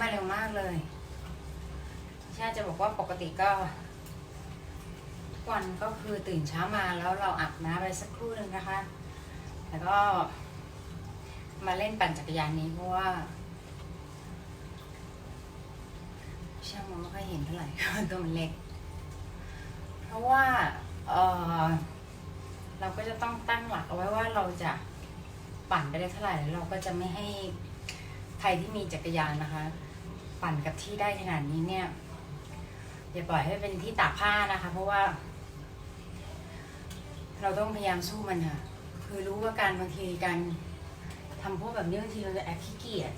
มาเร็วมากเลยชาจะบอกว่าปกติก็ทุกวันก็คือตื่นเช้ามาแล้วเราอาบน้ำไปสักครู่หนึ่งนะคะ แล้วก็มาเล่นปั่นจักรยานนี้เพราะว่าช่างมันไม่ค่อยเห็นเท่าไหร่ตัวมันเล็ก เพราะว่าเออเราก็จะต้องตั้งหลักเอาไว้ว่าเราจะปั่นไปได้เท่าไหร่แล้วเราก็จะไม่ให้ใครที่มีจักรยานนะคะ ปั่นกับที่ได้ขนาดนี้เนี่ยอย่าปล่อยให้เป็นที่ตากผ้านะคะ เพราะว่า เราต้องพยายามสู้มันค่ะคือรู้ว่าการบางทีการทำพวกแบบนี้บางทีเราจะแอบขี้เกียจ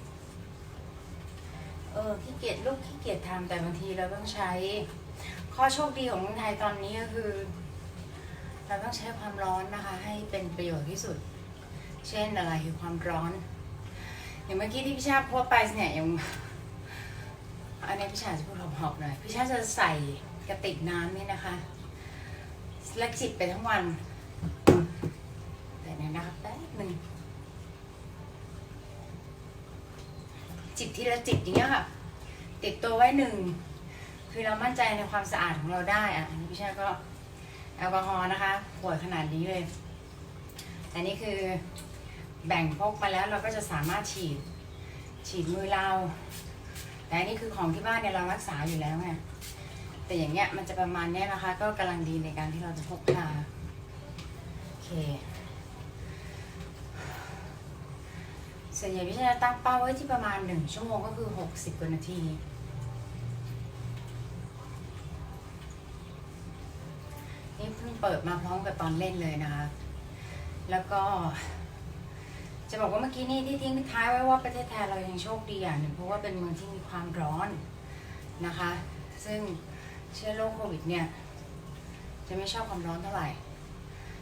เออขี้เกียจลูกขี้เกียจทำแต่บางทีเราต้องใช้ ข้อโชคดีของเมืองไทยตอนนี้ก็คือ เราต้องใช้ความร้อนนะคะ ให้เป็นประโยชน์ที่สุด เช่นอะไรคือความร้อน อย่างเมื่อกี้ที่พี่ชาโพสต์ไปเนี่ยยัง อันนี้พี่ชาจะพูดหอบๆหน่อยพี่ชาจะใส่กระติกน้ำนี่นะคะ และจิบไปทั้งวันแต่เนี่ยนะคะแป๊บหนึ่งจิบทีละจิบอย่างเงี้ยค่ะ ติดตัวไว้หนึ่ง คือเรามั่นใจในความสะอาดของเราได้อะพี่ชาก็แอลกอฮอล์นะคะขวดขนาดนี้เลย แต่นี่คือแบ่งพกมาแล้วเราก็จะสามารถฉีดฉีดมือเรา แต่อันนี่คือของที่บ้านเนี่ยเรารักษาอยู่แล้วไงแต่อย่างเงี้ยมันจะประมาณเนี้ยนะคะ ก็กำลังดีในการที่เราจะพกพาโอเคส่วนใหญ่พี่ชาจะตั้งเป้าไว้ที่ประมาณหนึ่งชั่วโมงก็คือหกสิบกว่านาทีนี่เพิ่งเปิดมาพร้อมกับตอนเล่นเลยนะคะ แล้วก็ จะบอกว่าเมื่อกี้นี่ที่ทิ้งท้ายไว้ว่าประเทศไทยเรายังโชคดีอย่างหนึ่งเพราะว่าเป็นเมืองที่มีความร้อนนะคะ ซึ่งเชื้อโรคโควิดเนี่ยจะไม่ชอบความร้อนเท่าไหร่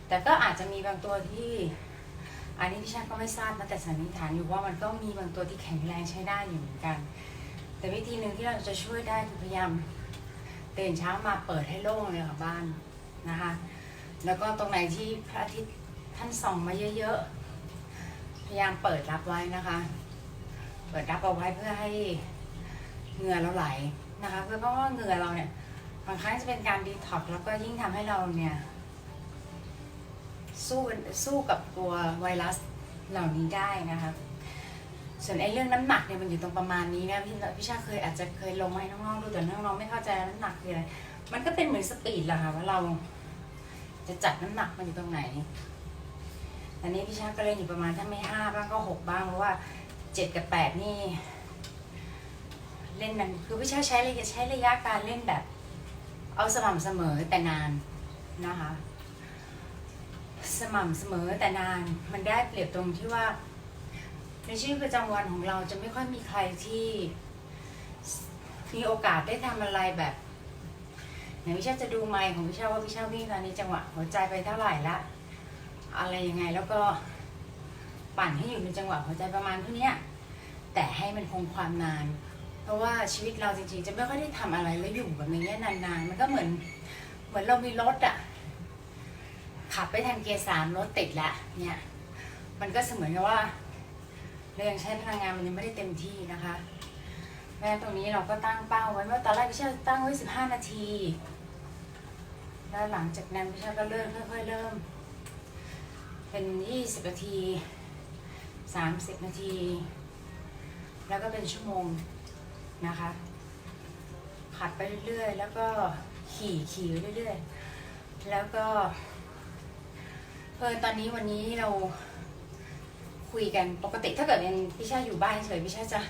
แต่ก็อาจจะมีบางตัวที่ อันนี้พี่ชาก็ไม่ทราบนะแต่สันนิษฐานอยู่ว่ามันก็มีบางตัวที่แข็งแรงใช้ได้อยู่เหมือนกัน แต่วิธีหนึ่งที่เราจะช่วยได้คือพยายามตื่นเช้ามาเปิดให้โล่งเลยค่ะบ้านนะคะ แล้วก็ตรงไหนที่พระอาทิตย์ท่านส่องมาเยอะๆ พยายามเปิดรับไว้นะคะ เปิดรับเอาไว้เพื่อให้เหงื่อเราไหลนะคะเพื่อเพราะว่าเหงื่อเราเนี่ยบางครั้งจะเป็นการดีท็อกซ์แล้วก็ยิ่งทำให้เราเนี่ย สู้สู้กับตัวไวรัสเหล่านี้ได้นะคะส่วนไอ้เรื่องน้ำหนักเนี่ยมันอยู่ตรงประมาณนี้นะพี่พี่ชาเคยอาจจะเคยลงมาให้น้องๆดูแต่น้องๆไม่เข้าใจน้ำหนักคืออะไรมันก็เป็นเหมือนสปีดแหละค่ะว่าเราจะจัดน้ำหนักมันอยู่ตรงไหน อันนี้พี่ชาก็เล่นอยู่ประมาณถ้าไม่ห้าบ้างก็หกบ้างเพราะว่าเจ็ดกับแปดนี่ เล่นนันคือพี่ชาใช้ระยะใช้ระยะการเล่นแบบ เอาสม่ำเสมอแต่นานนะคะ สม่ำเสมอแต่นานมันได้เปรียบตรงที่ว่า ในชีวิตประจำวันของเราจะไม่ค่อยมีใครที่มีโอกาสได้ทำอะไรแบบไหนพี่ชาจะดูไมค์ของพี่ชาว่าพี่ชาวิ่งตอนนี้จังหวะหัวใจไปเท่าไหร่ละ อะไรยังไงแล้วก็ปั่นให้อยู่ในจังหวะหัวใจประมาณเท่านี้แต่ให้มันคงความนาน เพราะว่าชีวิตเราจริงๆ จะไม่ค่อยได้ทำอะไรแล้วอยู่แบบนี้นานๆ มันก็เหมือนเหมือนเรามีรถอะขับไปทางเกียร์สามรถติดล้วเนี่ยมันก็เสมือนกับว่าเรายังใช้พลังงานมันยังไม่ได้เต็มที่นะคะแม้ตรงนี้เราก็ตั้งเป้าไว้ว่าตอนแรกพี่ชาตั้งไว้สิบห้านาที แล้วหลังจากนั้นพี่ชาก็เริ่มค่อยๆเริ่ม เป็นยี่สิบนาทีสามสิบนาที แล้วก็เป็นชั่วโมงนะคะขัดไปเรื่อยๆ แล้วก็ขี่ขี่ไปเรื่อยๆ แล้วก็เออตอนนี้วันนี้เราคุยกันปกติถ้าเกิดเป็นพี่ชาอยู่บ้านเฉยพี่ชาจะ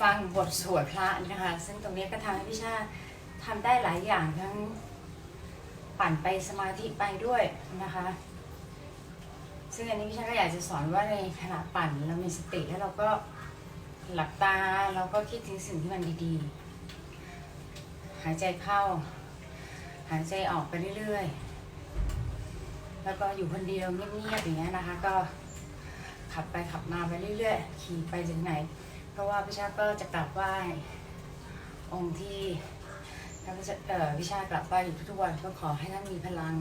ฟังบทสวดพระนะคะ ซึ่งตรงนี้ก็ทำให้พี่ชาทำได้หลายอย่างทั้งปั่นไปสมาธิไปด้วยนะคะ ซึ่งอันนี้พี่ชาก็อยากจะสอนว่าในขณะปั่นเรามีสติแล้วเราก็หลับตาเราก็คิดถึงสิ่งที่มันดีๆ หายใจเข้า หายใจออกไปเรื่อยๆ แล้วก็อยู่คนเดียวเงียบๆอย่างเงี้ยนะคะ ก็ขับไปขับมาไปเรื่อยๆ ขี่ไปถึงไหน เพราะว่าพี่ชาก็จะกลับไหว้องค์ที่ถ้าพี่ชาเอ่อพี่ชากลับไหว้อยู่ทุกวันก็ขอให้ท่านมีพลัง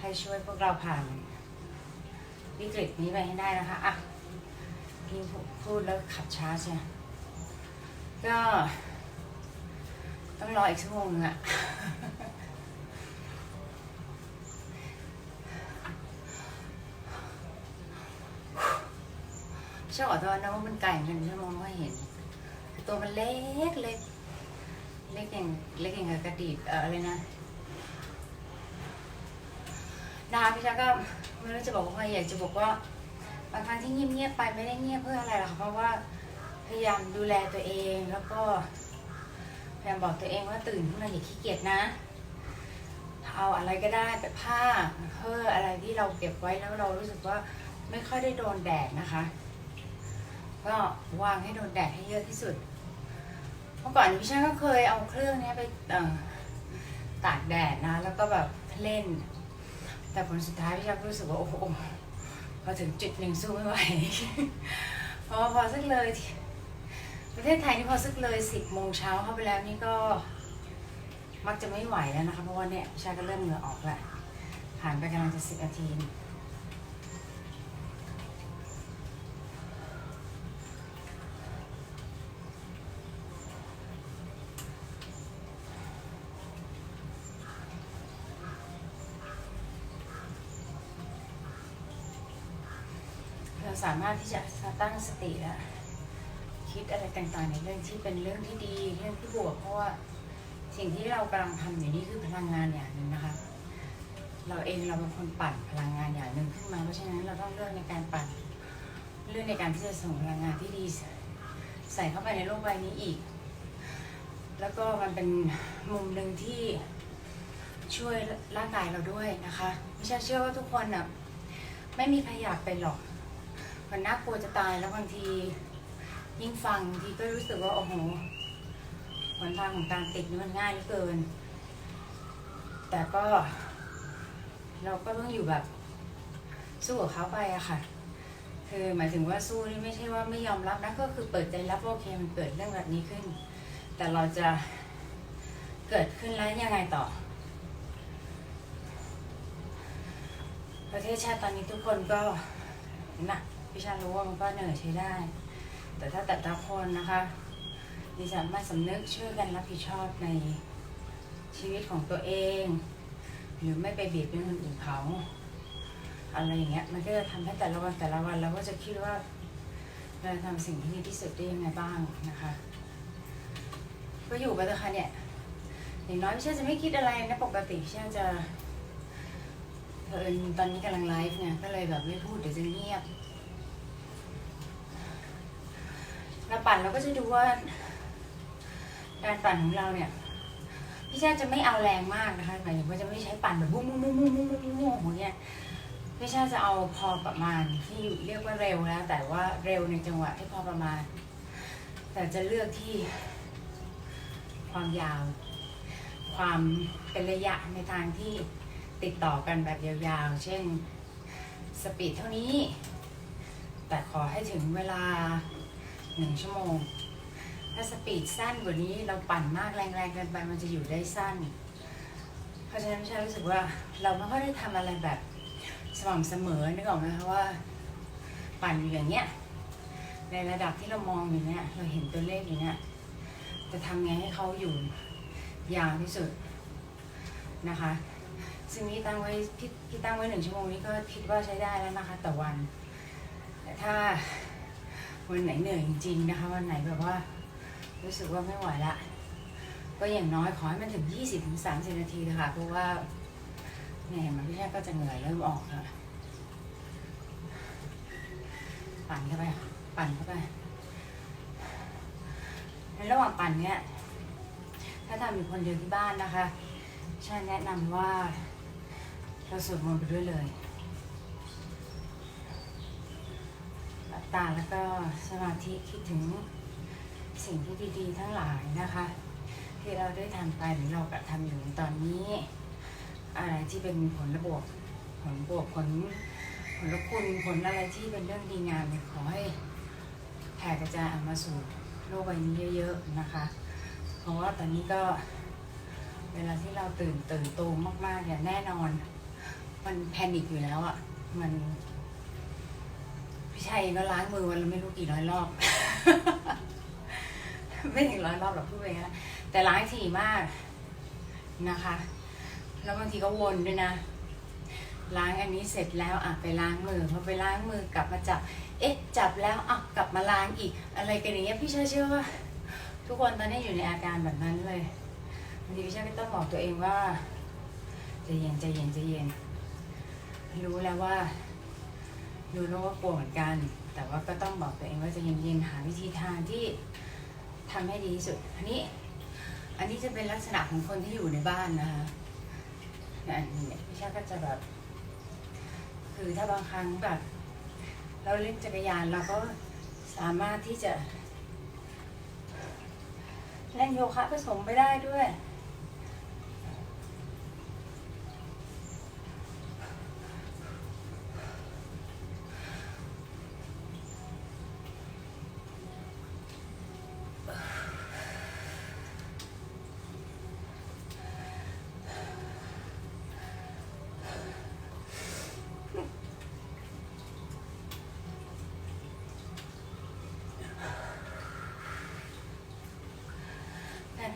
ให้ช่วยพวกเราผ่าน วิกฤตนี้ไปให้ได้นะคะอะพี่พูดแล้วขับช้าใช่ไหมก็ต้องรออีกชั่วโมงนึงอะชอบขอโทษนะว่ามันไก่มันฉันมองไม่เห็น ตัวมันเล็กเล็กเล็กอย่างเล็กอย่างกับกระดีบเอออะไรนะ นะคะพี่ชาก็ไม่รู้จะบอกว่าไงอยากจะบอกว่าบางครั้งที่เงียบๆไปไม่ได้เงียบเพื่ออะไรหรอกเพราะว่าพยายามดูแลตัวเองแล้วก็พยายามบอกตัวเองว่าตื่นขึ้นมาอย่าขี้เกียจนะ เอาอะไรก็ได้แบบผ้าเพื่ออะไรที่เราเก็บไว้แล้วเรารู้สึกว่าไม่ค่อยได้โดนแดดนะคะ ก็วางให้โดนแดดให้เยอะที่สุด เมื่อก่อนพี่ชาก็เคยเอาเครื่องนี้ไปตากแดดนะ แล้วก็แบบเล่น แต่ผลสุดท้ายพี่ชาก็รู้สึกว่าโอ้โหพอถึงจุดหนึ่งสู้ไม่ไหว พอพอสักเลย ประเทศไทยนี่พอสักเลยสิบโมงเช้าเข้าไปแล้วนี่ก็มักจะไม่ไหวแล้วนะคะ เพราะว่าเนี่ยพี่ชาก็เริ่มเหงื่อออกแล้วผ่านไปกำลังจะสิบนาที สามารถที่จะตั้งสติและคิดอะไรต่างๆในเรื่องที่เป็นเรื่องที่ดีเรื่องที่บวกเพราะว่าสิ่งที่เรากำลังทำอยู่นี่คือพลังงานอย่างหนึ่งนะคะ เราเองเราเป็นคนปั่นพลังงานอย่างหนึ่งขึ้นมาเพราะฉะนั้นเราต้องเลือกในการปั่นเลือกในการที่จะส่งพลังงานที่ดีใส่เข้าไปในโลกใบนี้อีก แล้วก็มันเป็นมุมหนึ่งที่ช่วยร่างกายเราด้วยนะคะไม่ใช่เชื่อว่าทุกคนอะไม่มีใครอยากเป็นหรอก มันน่ากลัวจะตายแล้วบางที ยิ่งฟังทีก็รู้สึกว่าโอ้โหหนทางของการติดนี่มันง่ายเหลือเกิน แต่ก็ เราก็ต้องอยู่แบบสู้กับเขาไปอะค่ะ คือหมายถึงว่าสู้นี่ไม่ใช่ว่าไม่ยอมรับนะก็คือเปิดใจรับโอเคมันเกิดเรื่องแบบนี้ขึ้น แต่เราจะเกิดขึ้นแล้วยังไงต่อ ประเทศชาติตอนนี้ทุกคนก็หนัก พี่ชารู้ว่ามันก็เหนื่อยใช้ได้ แต่ถ้าแต่ละคนนะคะมีสามาสำนึกช่วยกันรับผิดชอบในชีวิตของตัวเอง หรือไม่ไปเบียดเบียนคนอื่นเขาอะไรอย่างเงี้ยมันก็จะทำให้แต่ละวันแต่ละวันเราก็จะคิดว่าเราทำสิ่งที่ดีที่สุดได้ยังไงบ้างนะคะ ก็อยู่ไปเถอะค่ะเนี่ยอย่างน้อยพี่ชาจะไม่คิดอะไรนะปกติพี่ชาจะเผอิญตอนนี้กำลังไลฟ์เนี่ยก็เลยแบบไม่พูดเดี๋ยวจะเงียบ เราปั่นเราก็จะดูว่าการปั่นของเราเนี่ย พี่ชาจะไม่เอาแรงมากนะคะหมายถึงว่าจะไม่ใช้ปั่นแบบบุ้มบุ้มบุ้มบุ้มบุ้มบุ้มบุ้มอย่างเงี้ยพี่ชาจะเอาพอประมาณที่เรียกว่าเร็วนะแต่ว่าเร็วในจังหวะที่พอประมาณ แต่จะเลือกที่ ความยาว ความเป็นระยะในทางที่ติดต่อกันแบบยาวๆ เช่นสปีดเท่านี้ แต่ขอให้ถึงเวลา หนึ่งชั่วโมง ถ้าสปีดสั้นกว่านี้เราปั่นมากแรงๆเกินไปมันจะอยู่ได้สั้น เพราะฉะนั้นฉันรู้สึกว่าเราไม่ค่อยได้ทำอะไรแบบสม่ำเสมอนึกออกไหมคะว่าปั่นอยู่อย่างเงี้ยในระดับที่เรามองอยู่เนี่ยเราเห็นตัวเลขอยู่เนี่ยจะทำไงให้เขาอยู่ยาวที่สุดนะคะ ซึ่งนี่ตั้งไว้พี่พี่ตั้งไว้หนึ่งชั่วโมงนี้ก็คิดว่าใช้ได้แล้วนะคะ ต่อวัน แต่ถ้า วันไหนเหนื่อยจริงๆนะคะวันไหนแบบว่า รู้สึกว่าไม่ไหวละ ก็อย่างน้อยขอให้มันถึง 20-30ถึง30นาทีเถอะคะเพราะว่าเนี่ยมันพี่แค่ก็จะเหนื่อยเริ่มออกแล้วปั่นเข้าไป ปั่นเข้าไปในระหว่างปั่นเนี่ยถ้าทำอยู่คนเดียวที่บ้านนะคะฉันแนะนำว่าเราสวดมนต์ไปด้วยเลยหลับ ตาแล้วก็สมาธิคิดถึงสิ่งที่ดีๆ ทั้งหลายนะคะ ที่เราได้ทำไปหรือเรากระทำอยู่ตอนนี้ อะไรที่เป็นผลบวกผลบวกผลผลคุณผลอะไรที่เป็นเรื่องดีงามขอให้แผ่กระจายออกมาสู่โลกใบนี้เยอะๆนะคะ เพราะว่าตอนนี้ก็เวลาที่เราตื่นตื่นตูมมากๆอย่าแน่นอน มันแพนิคอยู่แล้วอะ่ะมัน พี่เองก็ล้างมือวันละไม่รู้กี่ร้อยรอบ ไม่ถึงร้อยรอบหรอกพูดไปงั้นนะแต่ล้างถี่มากนะคะ แล้วบางทีก็วนด้วยนะ ล้างอันนี้เสร็จแล้วอะไปล้างมือพอไปล้างมือกลับมาจับ เอ๊ะจับแล้วอะกลับมาล้างอีก อะไรกันอย่างเงี้ยพี่เชื่อเชื่อว่า ทุกคนตอนนี้อยู่ในอาการแบบนั้นเลยบางทีพี่เชื่อก็ต้องบอกตัวเองว่าใจเย็นใจเย็นใจเย็นรู้แล้วว่า รู้แล้วว่ากลัวเหมือนกัน แต่ว่าก็ต้องบอกตัวเองว่าจะเย็นๆหาวิธีทางที่ทำให้ดีที่สุด อันนี้ อันนี้จะเป็นลักษณะของคนที่อยู่ในบ้านนะคะนี่ยอันนี้พี่ชาก็จะแบบ คือถ้าบางครั้งแบบ เราเล่นจักรยานเราก็สามารถที่จะ เล่นโยคะผสมไปได้ด้วย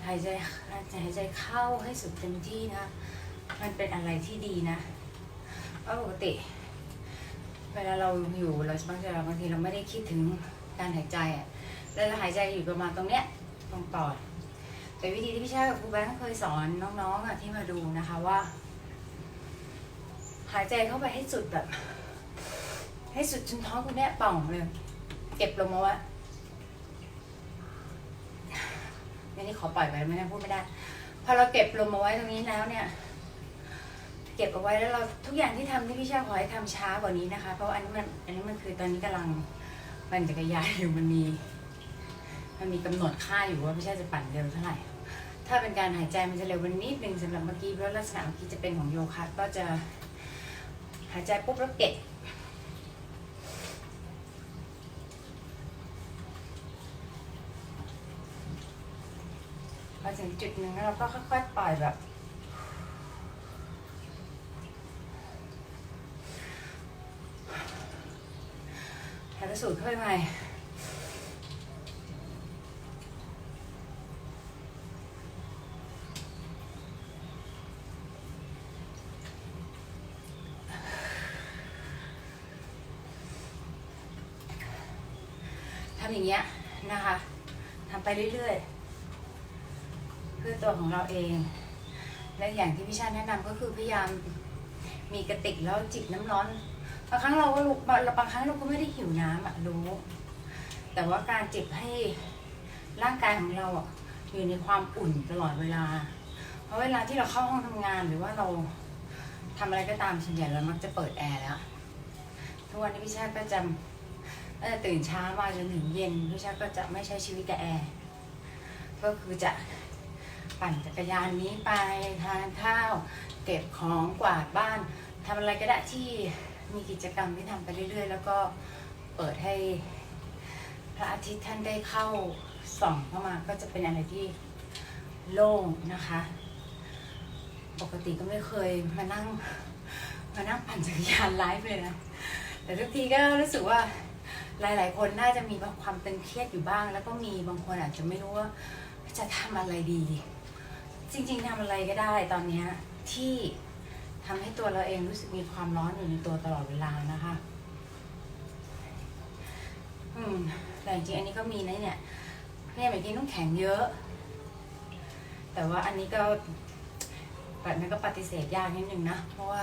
หายใจหายใจเข้าให้สุดเต็มที่นะ มันเป็นอะไรที่ดีนะเพราะปกติ เวลาเราอยู่เราบางทีเราบางทีเราไม่ได้คิดถึงการหายใจอะแล้วเราหายใจอยู่ประมาณตรงเนี้ยตรงปอด แต่วิธีที่พี่ชายกับครูแบงค์เคยสอนน้องๆอะที่มาดูนะคะว่า หายใจเข้าไปให้สุดแบบ ให้สุดจนท้องคุณเนี้ยป่องเลย เก็บลงมาไว้ อั นนี้ขอปล่อยไปไม่ได้พูดไม่ได้ พอเราเก็บลมเอาไว้ตรงนี้แล้วเนี่ย เก็บเอาไว้แล้วเราทุกอย่างที่ทำที่พี่ชาขอให้ทำช้ากว่านี้นะคะ เพราะอันนี้มันอันนี้มันคือตอนนี้กำลังปั่นจักรยานอยู่มันมี มันมีกำหนดค่าอยู่ว่าพี่ชาจะปั่นเร็วเท่าไหร่ ถ้าเป็นการหายใจมันจะเร็ววันนิดนึงสำหรับเมื่อกี้เพราะลักษณะเมื่อกี้จะเป็นของโยคะก็จะหายใจปุ๊บแล้วเก็บ พอถึงจุดหนึ่งแล้วเราก็ค่อยๆปล่อยแบบหายใจสูดเข้าไปใหม่ทำอย่างเงี้ยนะคะทำไปเรื่อยๆ พื่อตัวของเราเอง และอย่างที่พี่ชาแนะนำก็คือพยายามมีกระติกแล้วจิบน้ำร้อนบางครั้งเราก็รู้บางครั้งเราก็ไม่ได้หิวน้ำอะรู้ แต่ว่าการจิบให้ร่างกายของเราอะอยู่ในความอุ่นตลอดเวลา เพราะเวลาที่เราเข้าห้องทำงานหรือว่าเราทำอะไรก็ตามส่วนใหญ่เรามักจะเปิดแอร์แล้วทุกวันนี้พี่ชาก็จะตั้งแต่ตื่นเช้ามาจนถึงเย็นพี่ชาก็จะไม่ใช้ชีวิตกับแอร์ก็คือจะ ปั่นจักรยานนี้ไปทานข้าว เก็บของกวาดบ้านทำอะไรก็ได้ที่มีกิจกรรมที่ทำไปเรื่อยๆ แล้วก็เปิดให้พระอาทิตย์ท่านได้เข้าส่องเข้ามาก็จะเป็นอะไรที่โล่งนะคะ ปกติก็ไม่เคยมานั่งมานั่งปั่นจักรยานไลฟ์เลยนะ แต่ทุกทีก็รู้สึกว่าหลาย ๆ คนน่าจะมีความตึงเครียดอยู่บ้าง แล้วก็มีบางคนอาจจะไม่รู้ว่าจะทำอะไรดี จริงๆทำอะไรก็ได้ตอนเนี้ยที่ทำให้ตัวเราเองรู้สึกมีความร้อนอยู่ในตัวตลอดเวลานะคะ อืม แต่จริงๆอันนี้ก็มีนะเนี่ยเนี่ยเมื่อกี้น้ำแข็งเยอะ แต่ว่าอันนี้ก็แบบนั้นก็ปฏิเสธยากนิดนึงนะ เพราะว่า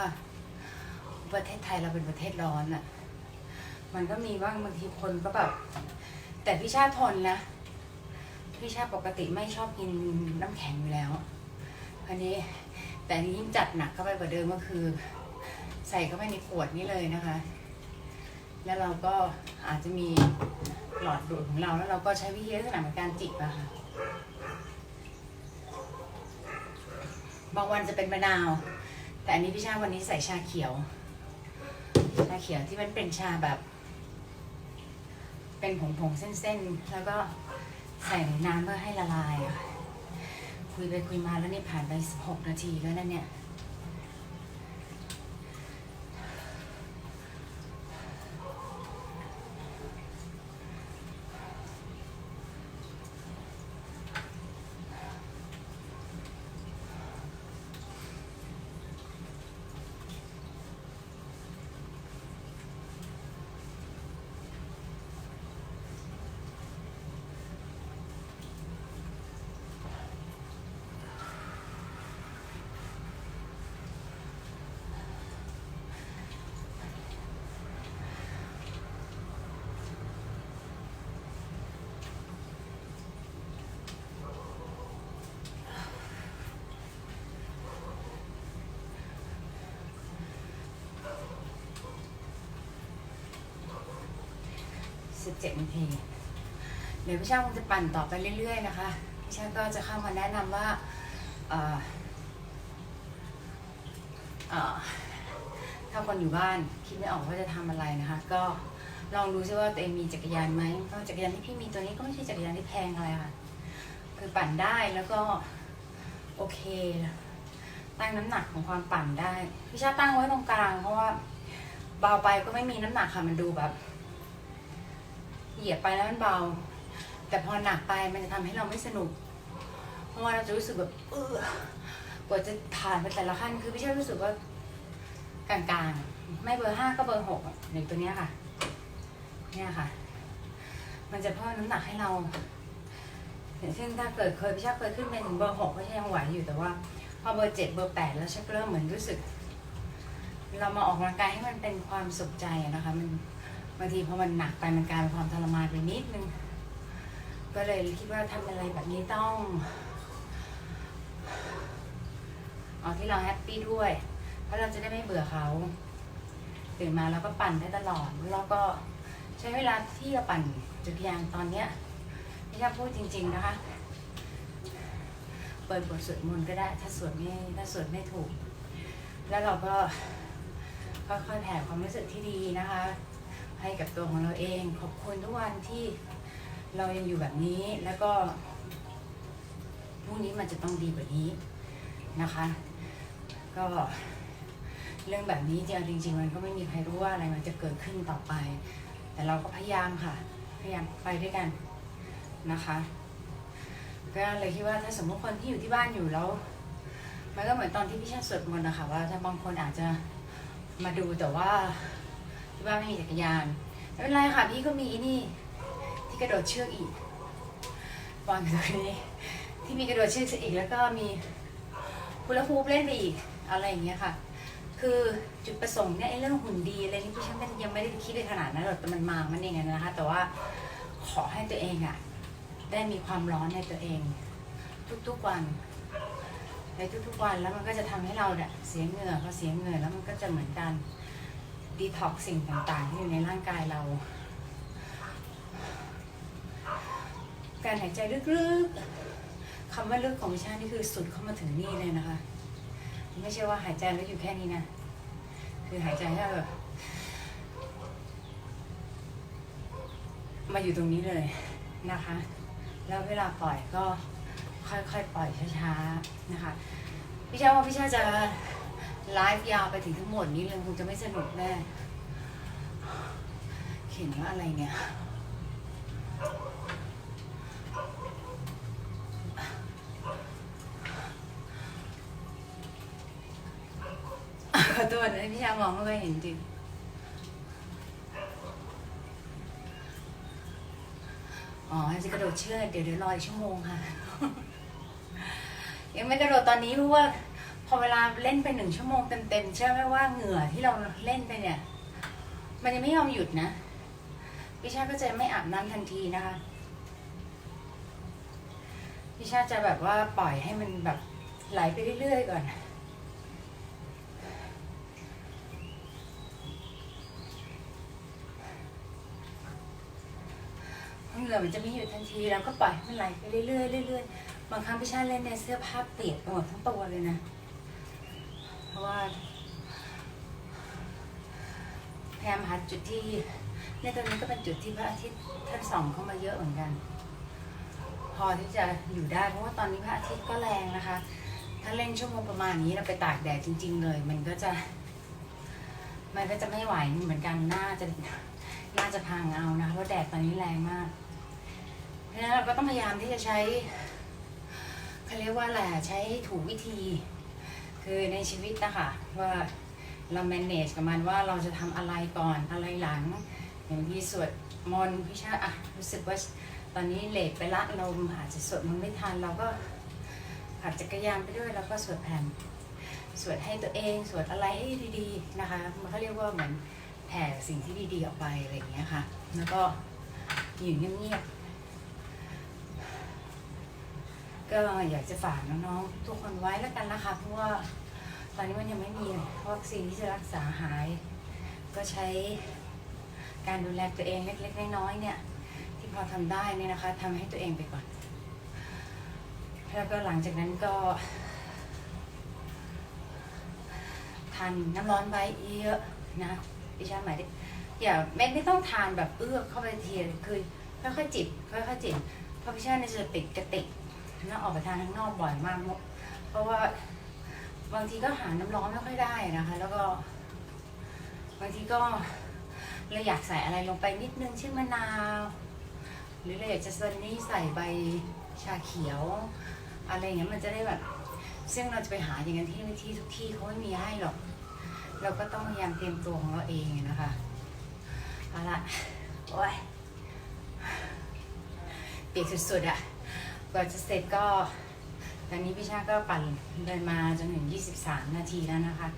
ประเทศไทยเราเป็นประเทศร้อนอะ่ะ มันก็มีบ้างบางทีคนก็แบบ แต่พี่ชาติทนนะ พี่ชาปกติไม่ชอบกินน้ำแข็งอยู่แล้วอันนี้แต่อันนี้ยิ่งจัดหนักเข้าไปกว่าเดิมก็คือ ใส่เข้าไปในขวดนี้เลยนะคะ แล้วเราก็อาจจะมีหลอดดูดของเราแล้วเราก็ใช้วิธีลักษณะเหมือนการจิบอะค่ะบางวันจะเป็นมะนาว แต่อันนี้พี่ชาวันนี้ใส่ชาเขียว ชาเขียวที่มันเป็นชาแบบ เป็นผงๆเส้นๆ แล้วก็ ใส่ในน้ำเพื่อให้ละลายอะคุยไปคุยมาแล้วนี่ผ่านไป 16 นาทีแล้วนั่นเนี่ย 57นาทีเดี๋ยวพี่ชาคงจะปั่นต่อไปเรื่อย ๆ นะคะพี่ชาก็จะเข้ามาแนะนำว่าเอ่อเอ่อถ้าคนอยู่บ้านคิดไม่ออกว่าจะทำอะไรนะคะ ก็ลองดูซิว่าตัวเองมีจักรยานไหมเพราะจักรยานที่พี่มีตัวนี้ก็ไม่ใช่จักรยานที่แพงอะไรค่ะ คือปั่นได้แล้วก็โอเค ตั้งน้ำหนักของความปั่นได้ พี่ชาตั้งไว้ตรงกลางเพราะว่าเบาไปก็ไม่มีน้ำหนักค่ะมันดูแบบ เหยียบไปแล้วมันเบา แต่พอหนักไปมันจะทำให้เราไม่สนุก เพราะว่าเราจะรู้สึกแบบเออกว่าจะผ่านไปแต่ละขั้นคือพี่ชารู้สึกว่ากลางๆ ไม่เบอร์ห้าก็เบอร์หกอย่างตัวเนี้ยค่ะ เนี่ยค่ะ มันจะเพิ่มน้ำหนักให้เราอย่างเช่นถ้าเกิดเคยพี่ชาเคยขึ้นเป็นเบอร์หกก็ยังไหวอยู่แต่ว่า พอเบอร์เจ็ดเบอร์แปดแล้วชักเริ่มเหมือนรู้สึก เรามาออกกำลังกายให้มันเป็นความสุขใจนะคะ มัน บางทีพอมันหนักไปมันกลายเป็นความทรมานไปนิดนึง ก็เลยคิดว่าทำอะไรแบบนี้ต้องเอาที่เราแฮปปี้ด้วย เพราะเราจะได้ไม่เบื่อเขาตื่นมาแล้วก็ปั่นได้ตลอดแล้วก็ใช้เวลาที่จะปั่นจักรยานตอนเนี้ยไม่ใช่พูดจริง ๆนะคะ เปิดบทสวดมนต์ก็ได้ ถ้าสวดไม่ถ้าสวดไม่ถูก แล้วเราก็ค่อยๆแผ่ความรู้สึกที่ดีนะคะ ให้กับตัวของเราเอง ขอบคุณทุกวันที่เรายังอยู่แบบนี้แล้วก็พรุ่งนี้มันจะต้องดีกว่านี้นะคะ ก็เรื่องแบบนี้จริงๆมันก็ไม่มีใครรู้ว่าอะไรมันจะเกิดขึ้นต่อไป แต่เราก็พยายามค่ะ พยายามไปด้วยกันนะคะก็เลยคิดว่าถ้าสมมติคนที่อยู่ที่บ้านอยู่แล้วมันก็เหมือนตอนที่พี่ชาสวดมนต์นะคะว่าถ้าบางคนอาจจะมาดูแต่ว่า ที่บ้านไม่มีจักรยานไม่เป็นไรค่ะพี่ก็มีนี่ ที่กระโดดเชือกอีกวางอยู่ตรงนี้ที่มีกระโดดเชือกอีกแล้วก็มีฮูลาฮูปเล่นไปอีกอะไรอย่างเงี้ยค่ะ คือจุดประสงค์เนี่ยไอ้เรื่องหุ่นดีอะไรนี่พี่ฉันยังไม่ได้คิดไปขนาดนั้นหรอกแต่มันมามันเองนะคะ แต่ว่าขอให้ตัวเองอะได้มีความร้อนในตัวเอง ทุกๆวันในทุกๆวันแล้วมันก็จะทำให้เราเนี่ยเสียเหงื่อพอเสียเหงื่อแล้วมันก็จะเหมือนกัน ดีท็อกสิ่งต่างๆ ที่อยู่ในร่างกายเรา การหายใจลึกๆคำว่าลึกของวิชานี่คือสุดเข้ามาถึงนี่เลยนะคะ ไม่ใช่ว่าหายใจแล้วอยู่แค่นี้นะ คือหายใจแล้แบบมาอยู่ตรงนี้เลยนะคะ แล้วเวลาปล่อยก็ค่อยๆปล่อยช้าๆนะคะ พี่ชาว่าพี่ชาจะ ไลฟ์ยาวไปถึงทั้งหมดนี้เลยคงจะไม่สนุกแน่ เขียนว่าอะไรเนี่ย ขอโทษนะพี่ชามองไม่ค่อยเห็นจริงอ๋อจะกระโดดเชือกเดี๋ยวเดี๋ยวรออีกชั่วโมงค่ะ ยังไม่กระโดดตอนนี้เพราะว่า พอเวลาเล่นไปหนึ่งชั่วโมงเต็มๆเชื่อไหมว่าเหงื่อที่เราเล่นไปเนี่ย มันยังไม่ยอมหยุดนะพี่ชาก็จะไม่อาบน้ำทันทีนะคะพี่ชาจะแบบว่าปล่อยให้มันแบบไหลไปเรื่อยๆก่อนเหงื่อมันจะไม่หยุดทันที แล้วก็ปล่อยให้มันไหลไปเรื่อยๆเรื่อยๆบางครั้งพี่ชาเล่นเนี่ยเสื้อผ้าเปียกไปหมดทั้งตัวเลยนะ เพราะว่าพยายามหาจุดที่เนี่ยตรงนี้ก็เป็นจุดที่พระอาทิตย์ท่านส่องเข้ามาเยอะเหมือนกัน พอที่จะอยู่ได้เพราะว่าตอนนี้พระอาทิตย์ก็แรงนะคะ ถ้าเล่นชั่วโมงประมาณนี้เราไปตากแดดจริง ๆ เลย มันก็จะ มันก็จะไม่ไหวเหมือนกันหน่าจะน่าจะพังเอานะคะเพราะแดดตอนนี้แรงมากเพราะฉะนั้นเราก็ต้องพยายามที่จะใช้เขาเรียกว่าอะไรอะใช้ถูกวิธี คือในชีวิตนะคะว่าเรา manage กับมันว่าเราจะทำอะไรก่อนอะไรหลัง อย่างที่สวดมนต์พิชาอะรู้สึกว่าตอนนี้เลทไปละเราอาจจะสวดมนไม่ทันเราก็ขับจักรยานไปด้วยแล้วก็สวดแผ่นสวดให้ตัวเองสวดอะไรให้ดีๆนะคะมันเขาเรียกว่าเหมือนแผ่สิ่งที่ดีๆออกไปอะไรอย่างเงี้ยค่ะ แล้วก็อยู่เงียบๆ ก็อยากจะฝากน้องๆทุกคนไว้แล้วกันนะคะเพราะว่าตอนนี้มันยังไม่มีวัคซีนที่จะรักษาหาย ก็ใช้การดูแลตัวเองเล็กๆน้อยๆเนี่ย ที่พอทำได้เนี่ยนะคะทำให้ตัวเองไปก่อน แล้วก็หลังจากนั้นก็ทานน้ำร้อนไว้เยอะนะดิฉันหมายถึงอย่าไม่ไม่ต้องทานแบบเอื้อเข้าไปเทีเลยคือค่อยๆจิบค่อยๆจิบเพราะพี่ชาเนี่ยจะติดกระติก แล้วออกไปทานข้างนอกบ่อยมาก เพราะว่าบางทีก็หาน้ำร้อนไม่ค่อยได้นะคะ แล้วก็ บางทีก็เราอยากใส่อะไรลงไปนิดนึงเช่นมะนาว หรือเราอยากจะซันนี่ใส่ใบชาเขียว อะไรอย่างเงี้ยมันจะได้แบบ ซึ่งเราจะไปหาอย่างนั้นที่ที่ทุกที่เขาไม่มีให้หรอก เราก็ต้องพยายามเตรียมตัวของเราเองนะคะเอาละโอ้ยเปียกสุดๆอะ กว่าจะเสร็จก็ตอนนี้พี่ชาก็ปั่นเดินมาจนถึง 23 นาทีแล้วนะคะ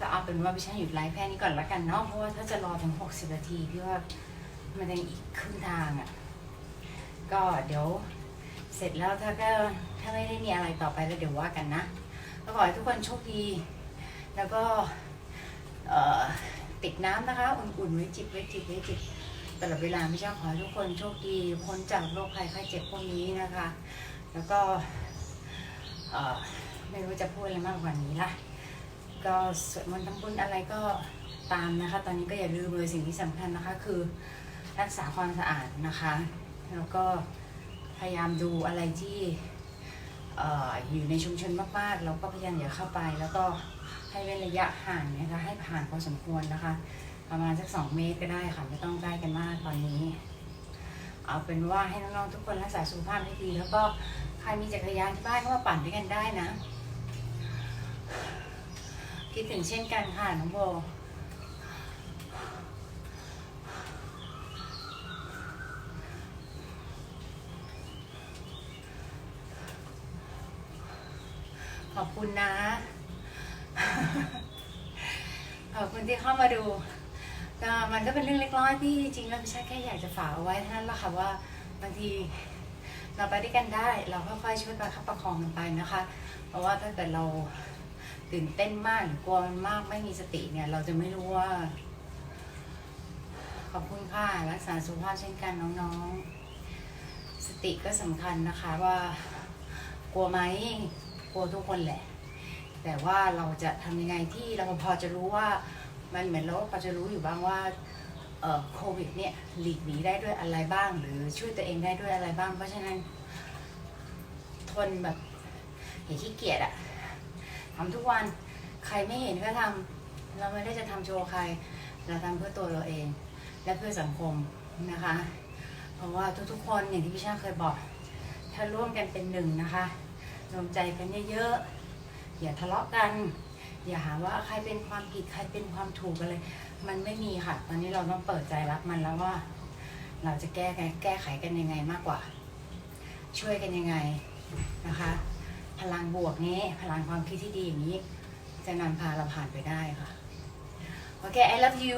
ก็เอาเป็นว่าพี่ชาหยุดไลฟ์แค่นี้ก่อนละกันเนาะเพราะว่าถ้าจะรอถึง 60 นาทีพี่ว่ามันยังอีกครึ่งทางอะ่ะก็เดี๋ยวเสร็จแล้วถ้าก็ถ้าไม่ได้มีอะไรต่อไปแล้วเดี๋ยวว่ากันนะก็ขอให้ทุกคนโชคดี แล้วก็ติดน้ำนะคะ อุ่นๆไว้จิบไว้จิบไว้จิบ ตลอดเวลาไม่ใช่ขอให้ทุกคนโชคดีพ้นจากโรคภัยไข้เจ็บพวกนี้นะคะ แล้วก็ไม่รู้จะพูดอะไรมากกว่านี้ละก็สวดมนต์ทำบุญอะไรก็ตามนะคะ ตอนนี้ก็อย่าลืมเลยสิ่งที่สำคัญนะคะ คือรักษาความสะอาดนะคะ แล้วก็พยายามดูอะไรที่อออยู่ในชุมชนมากๆ เราก็พยายามอย่าเข้าไป แล้วก็ให้เว้นระยะห่างนะคะให้ห่างพอสมควรนะคะ ประมาณสักสองเมตรก็ได้ค่ะไม่ต้องใกล้กันมากตอนนี้ เอาเป็นว่าให้น้องๆทุกคนรักษาสุขภาพให้ดีแล้วก็ใครมีจักรยานที่บ้านก็มาปั่นด้วยกันได้นะ คิดถึงเช่นกันค่ะน้องโบขอบคุณนะ ขอบคุณที่เข้ามาดู ก็มันก็เป็นเรื่องเล็กน้อยที่จริงแล้วไม่ใช่แค่อยากจะฝากเอาไว้เท่านั้นแหละค่ะว่าบางทีเราไปด้วยกันได้เราค่อยๆช่วยประคับประคองกันไปนะคะ เพราะว่าถ้าเกิดเราตื่นเต้นมากหรือกลัวมันมากไม่มีสติเนี่ย เราจะไม่รู้ว่า ขอบคุณค่ะรักษาสุขภาพเช่นกันน้องๆ สติก็สำคัญนะคะว่า กลัวไหมกลัวทุกคนแหละ แต่ว่าเราจะทำยังไงที่เราพอจะรู้ว่า มันเหมือนเราพอจะรู้อยู่บ้างว่าโควิดเนี่ยหลีกหนีได้ด้วยอะไรบ้าง หรือช่วยตัวเองได้ด้วยอะไรบ้าง เพราะฉะนั้น ทนแบบอย่าขี้เกียจอะทำทุกวันใครไม่เห็นก็ทำเราไม่ได้จะทำโชว์ใคร เราทำเพื่อตัวเราเอง และเพื่อสังคมนะคะ เพราะว่าทุกๆคนอย่างที่พี่ชาเคยบอก ถ้าร่วมกันเป็นหนึ่งนะคะรวมใจกันเยอะๆอย่าทะเลาะกัน อย่าหาว่าใครเป็นความผิดใครเป็นความถูกอะไร มันไม่มีค่ะ ตอนนี้เราต้องเปิดใจรับมันแล้วว่า เราจะแก้กันแก้ไขกันยังไงมากกว่า ช่วยกันยังไงนะคะ พลังบวกนี้ พลังความคิดที่ดีอย่างนี้ จะนำพาเราผ่านไปได้ค่ะ โอเค I love you